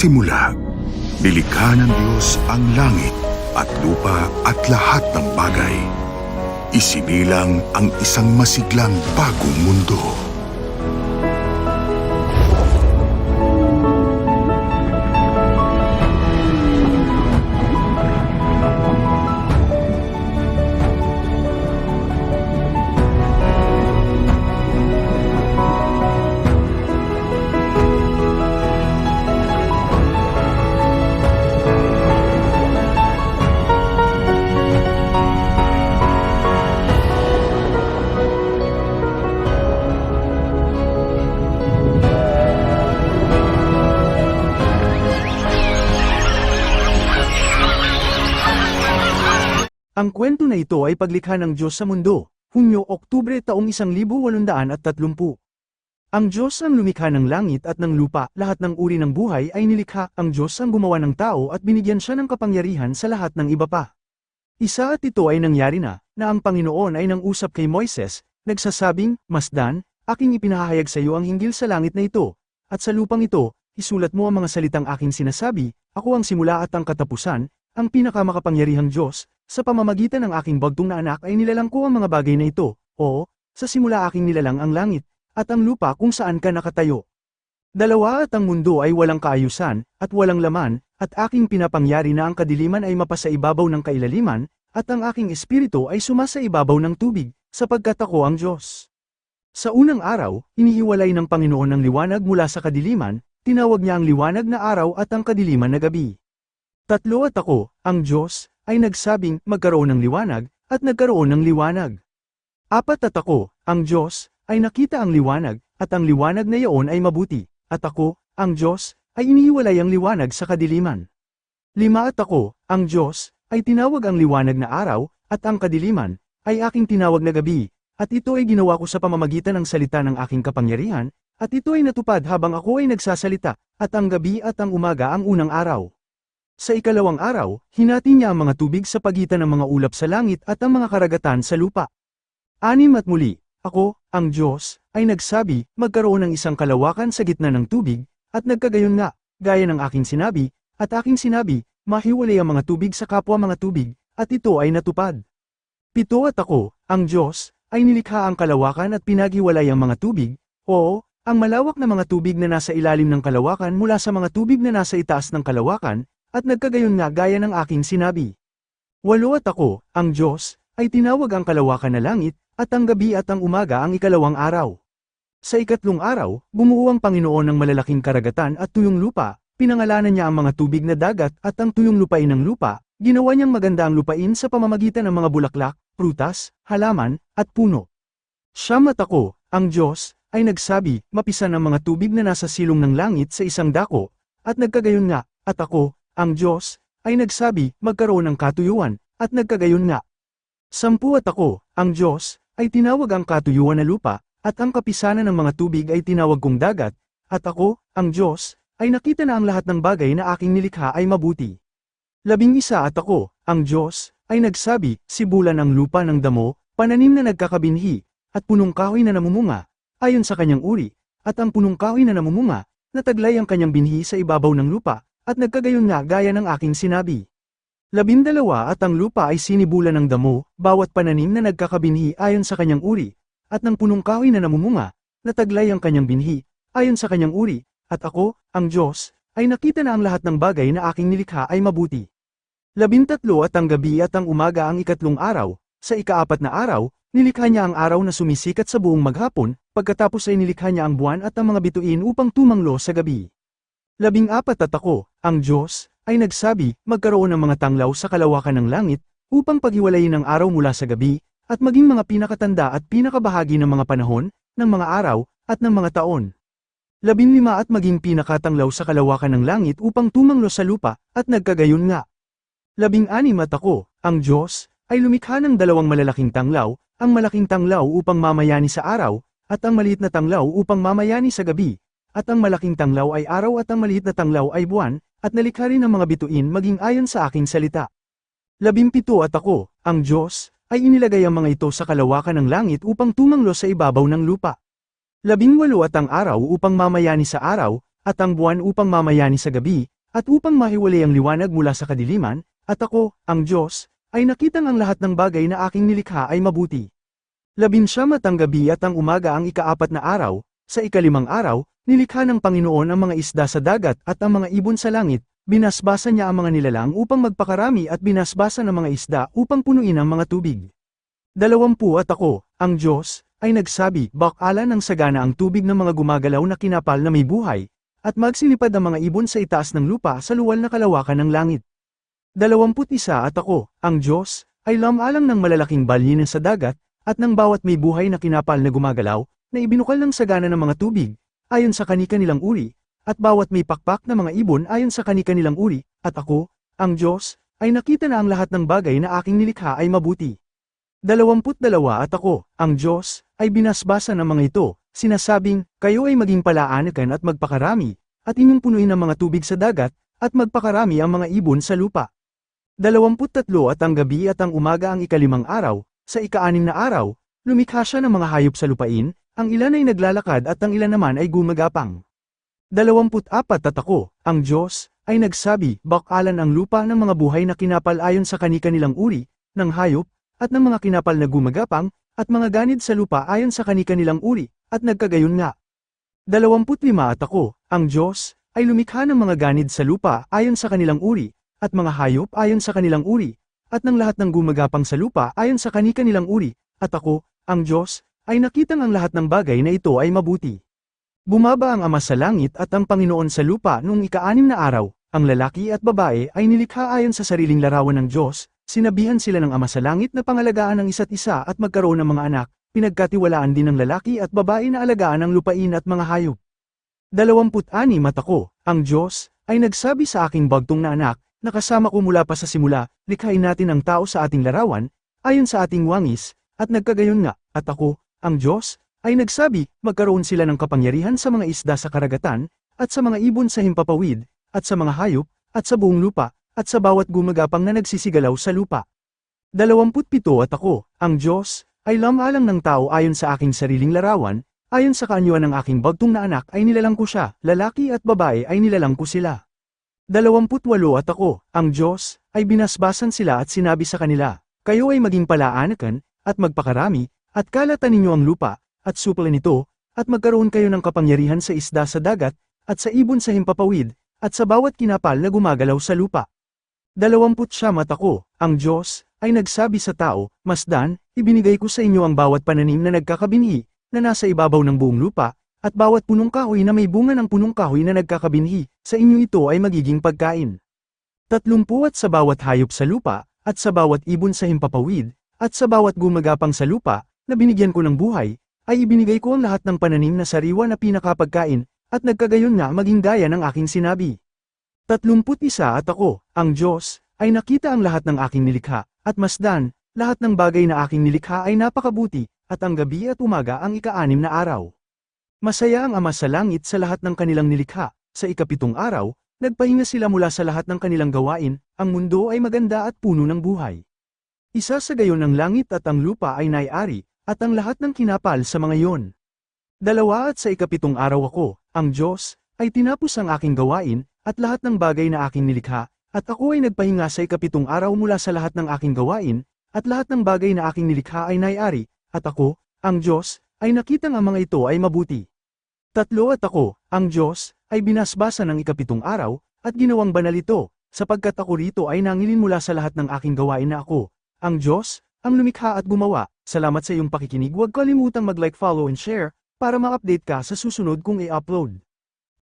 simula, nilikha ng Diyos ang langit at lupa at lahat ng bagay. Isinilang ang isang masiglang bagong mundo. Ang kwento na ito ay paglikha ng Diyos sa mundo, Hunyo, Oktubre taong 1830. Ang Diyos ang lumikha ng langit at ng lupa, lahat ng uri ng buhay ay nilikha, ang Diyos ang gumawa ng tao at binigyan siya ng kapangyarihan sa lahat ng iba pa. Isa at ito ay nangyari na, na ang Panginoon ay nang usap kay Moises, nagsasabing, Masdan, aking ipinahayag sa iyo ang hinggil sa langit na ito, at sa lupang ito, isulat mo ang mga salitang aking sinasabi, ako ang simula at ang katapusan, ang pinakamakapangyarihang Diyos, sa pamamagitan ng aking bagtong na anak ay nilalang ko ang mga bagay na ito, o, sa simula aking nilalang ang langit, at ang lupa kung saan ka nakatayo. Dalawa at ang mundo ay walang kaayusan, at walang laman, at aking pinapangyari na ang kadiliman ay mapasa ibabaw ng kailaliman, at ang aking espiritu ay sumasa ibabaw ng tubig, sapagkat ako ang Diyos. Sa unang araw, inihiwalay ng Panginoon ang liwanag mula sa kadiliman, tinawag niya ang liwanag na araw at ang kadiliman na gabi. Tatlo at ako, ang Diyos, ay nagsabing magkaroon ng liwanag, at nagkaroon ng liwanag. Apat at ako, ang Diyos, ay nakita ang liwanag, at ang liwanag na iyon ay mabuti, at ako, ang Diyos, ay inihiwalay ang liwanag sa kadiliman. Lima at ako, ang Diyos, ay tinawag ang liwanag na araw, at ang kadiliman, ay aking tinawag na gabi, at ito ay ginawa ko sa pamamagitan ng salita ng aking kapangyarihan, at ito ay natupad habang ako ay nagsasalita, at ang gabi at ang umaga ang unang araw. Sa ikalawang araw, hinati niya ang mga tubig sa pagitan ng mga ulap sa langit at ang mga karagatan sa lupa. Anim at muli, ako, ang Diyos, ay nagsabi, magkaroon ng isang kalawakan sa gitna ng tubig, at nagkagayon nga, gaya ng aking sinabi, at aking sinabi, mahiwalay ang mga tubig sa kapwa mga tubig, at ito ay natupad. Pito at ako, ang Diyos, ay nilikha ang kalawakan at pinaghiwalay ang mga tubig, oo, ang malawak na mga tubig na nasa ilalim ng kalawakan mula sa mga tubig na nasa itaas ng kalawakan, at nagkagayon nga gaya ng aking sinabi. Walo at ako, ang Diyos, ay tinawag ang kalawakan na langit, at ang gabi at ang umaga ang ikalawang araw. Sa ikatlong araw, bumuo ang Panginoon ng malalaking karagatan at tuyong lupa, pinangalanan niya ang mga tubig na dagat at ang tuyong lupain ng lupa, ginawa niyang maganda ang lupain sa pamamagitan ng mga bulaklak, prutas, halaman, at puno. Siyam at ako, ang Diyos, ay nagsabi, mapisan ang mga tubig na nasa silong ng langit sa isang dako, at nagkagayon nga, at ako, ang Diyos, ay nagsabi, magkaroon ng katuyuan, at nagkagayon nga. Sampu at ako, ang Diyos, ay tinawag ang katuyuan na lupa, at ang kapisanan ng mga tubig ay tinawag kong dagat, at ako, ang Diyos, ay nakita na ang lahat ng bagay na aking nilikha ay mabuti. Labing isa at ako, ang Diyos, ay nagsabi, sibulan ang lupa ng damo, pananim na nagkakabinhi, at punong kahoy na namumunga, ayon sa kanyang uri, at ang punong kahoy na namumunga, nataglay ang kanyang binhi sa ibabaw ng lupa, at nagkagayon nga gaya ng aking sinabi. Labindalawa at ang lupa ay sinibulan ng damo, bawat pananim na nagkakabinhi ayon sa kanyang uri, at ng punong kahoy na namumunga, nataglay ang kanyang binhi, ayon sa kanyang uri, at ako, ang Diyos, ay nakita na ang lahat ng bagay na aking nilikha ay mabuti. Labintatlo at ang gabi at ang umaga ang ikatlong araw, sa ikaapat na araw, nilikha niya ang araw na sumisikat sa buong maghapon, pagkatapos ay nilikha niya ang buwan at ang mga bituin upang tumanglo sa gabi. Labing apat at ako, ang Diyos, ay nagsabi, magkaroon ng mga tanglaw sa kalawakan ng langit, upang paghiwalayin ang araw mula sa gabi, at maging mga pinakatanda at pinakabahagi ng mga panahon, ng mga araw, at ng mga taon. Labinlima at maging pinakatanglaw sa kalawakan ng langit upang tumanglo sa lupa, at nagkagayon nga. Labing anim at ako, ang Diyos, ay lumikha ng dalawang malalaking tanglaw, ang malaking tanglaw upang mamayani sa araw, at ang maliit na tanglaw upang mamayani sa gabi, at ang malaking tanglaw ay araw at ang maliit na tanglaw ay buwan, at nalikha rin ang mga bituin maging ayon sa aking salita. Labimpito at ako, ang Diyos, ay inilagay ang mga ito sa kalawakan ng langit upang tumanglo sa ibabaw ng lupa. Labing walo at ang araw upang mamayani sa araw, at ang buwan upang mamayani sa gabi, at upang mahiwalay ang liwanag mula sa kadiliman, at ako, ang Diyos, ay nakitang ang lahat ng bagay na aking nilikha ay mabuti. Labinsyam at ang gabi at ang umaga ang ikaapat na araw, sa ikalimang araw, nilikha ng Panginoon ang mga isda sa dagat at ang mga ibon sa langit, binasbasa niya ang mga nilalang upang magpakarami at binasbasa ng mga isda upang punuin ang mga tubig. Dalawampu at ako, ang Diyos, ay nagsabi, bakala ng sagana ang tubig ng mga gumagalaw na kinapal na may buhay, at magsilipad ang mga ibon sa itaas ng lupa sa luwal na kalawakan ng langit. Dalawamput isa at ako, ang Diyos, ay lamalang ng malalaking balyin sa dagat, at ng bawat may buhay na kinapal na gumagalaw, na ibinukal ng sagana ng mga tubig, ayon sa kanika-nilang uri, at bawat may pakpak na mga ibon ayon sa kanika-nilang uri, at ako, ang Diyos, ay nakita na ang lahat ng bagay na aking nilikha ay mabuti. Dalawamput dalawa at ako, ang Diyos, ay binasbasa ng mga ito, sinasabing, kayo ay maging palaanakan at magpakarami, at inyong punuin ang mga tubig sa dagat, at magpakarami ang mga ibon sa lupa. Dalawamput tatlo at ang gabi at ang umaga ang ikalimang araw, sa ikaanim na araw, lumikha siya ng mga hayop sa lupain, ang ilan ay naglalakad at ang ilan naman ay gumagapang. Dalawamput apat at ako, ang Diyos, ay nagsabi, bakalan ang lupa ng mga buhay na kinapal ayon sa kanika-nilang uri, ng hayop, at ng mga kinapal na gumagapang, at mga ganid sa lupa ayon sa kanika-nilang uri, at nagkagayon nga. Dalawamput lima at ako, ang Diyos, ay lumikha ng mga ganid sa lupa ayon sa kanilang uri, at mga hayop ayon sa kanilang uri, at ng lahat ng gumagapang sa lupa ayon sa kanika-nilang uri, at ako, ang Diyos, ay nakitang ang lahat ng bagay na ito ay mabuti. Bumaba ang Ama sa langit at ang Panginoon sa lupa noong ikaanim na araw, ang lalaki at babae ay nilikha ayon sa sariling larawan ng Diyos, sinabihan sila ng Ama sa langit na pangalagaan ang isa't isa at magkaroon ng mga anak, pinagkatiwalaan din ng lalaki at babae na alagaan ang lupain at mga hayop. Dalawamput-ani at ako, ang Diyos, ay nagsabi sa aking bagtong na anak, na kasama ko mula pa sa simula, likhain natin ang tao sa ating larawan, ayon sa ating wangis, at nagkagayon nga, at ako, ang Diyos, ay nagsabi, magkaroon sila ng kapangyarihan sa mga isda sa karagatan, at sa mga ibon sa himpapawid, at sa mga hayop, at sa buong lupa, at sa bawat gumagapang na nagsisigalaw sa lupa. Dalawamput pito at ako, ang Diyos, ay lamalang ng tao ayon sa aking sariling larawan, ayon sa kaanyuan ng aking bagtong na anak ay nilalang ko siya, lalaki at babae ay nilalang ko sila. Dalawamput walo at ako, ang Diyos, ay binasbasan sila at sinabi sa kanila, kayo ay maging palaanakan, at magpakarami, at kalatan ninyo ang lupa, at suplan ito, at magkaroon kayo ng kapangyarihan sa isda sa dagat, at sa ibon sa himpapawid, at sa bawat kinapal na gumagalaw sa lupa. Dalawamput siyam at ako, ang Diyos, ay nagsabi sa tao, Masdan, ibinigay ko sa inyo ang bawat pananim na nagkakabinhi, na nasa ibabaw ng buong lupa, at bawat punong kahoy na may bunga ng punong kahoy na nagkakabinhi, sa inyo ito ay magiging pagkain. Tatlumpu at sa bawat hayop sa lupa, at sa bawat ibon sa himpapawid, at sa bawat gumagapang sa lupa, na binigyan ko ng buhay, ay ibinigay ko ang lahat ng pananim na sariwa na pinakapagkain, at nagkagayon nga maging gaya ng aking sinabi. Tatlumput isa at ako, ang Diyos, ay nakita ang lahat ng aking nilikha, at masdan, lahat ng bagay na aking nilikha ay napakabuti, at ang gabi at umaga ang ikaanim na araw. Masaya ang Ama sa langit sa lahat ng kanilang nilikha, sa ikapitong araw, nagpahinga sila mula sa lahat ng kanilang gawain, ang mundo ay maganda at puno ng buhay. Isa sa gayon ng langit at ang lupa ay naiari, at ang lahat ng kinapal sa mga iyon. Dalawa at sa ikapitong araw ako, ang Diyos, ay tinapos ang aking gawain, at lahat ng bagay na aking nilikha, at ako ay nagpahinga sa ikapitong araw mula sa lahat ng aking gawain, at lahat ng bagay na aking nilikha ay naiari, at ako, ang Diyos, ay nakitang ang mga ito ay mabuti. Tatlo at ako, ang Diyos, ay binasbasa ng ikapitong araw, at ginawang banal ito, sapagkat ako rito ay nangilin mula sa lahat ng aking gawain na ako, ang Diyos, ang lumikha at gumawa, salamat sa iyong pakikinig huwag kalimutang mag-like follow and share, para ma-update ka sa susunod kong i-upload.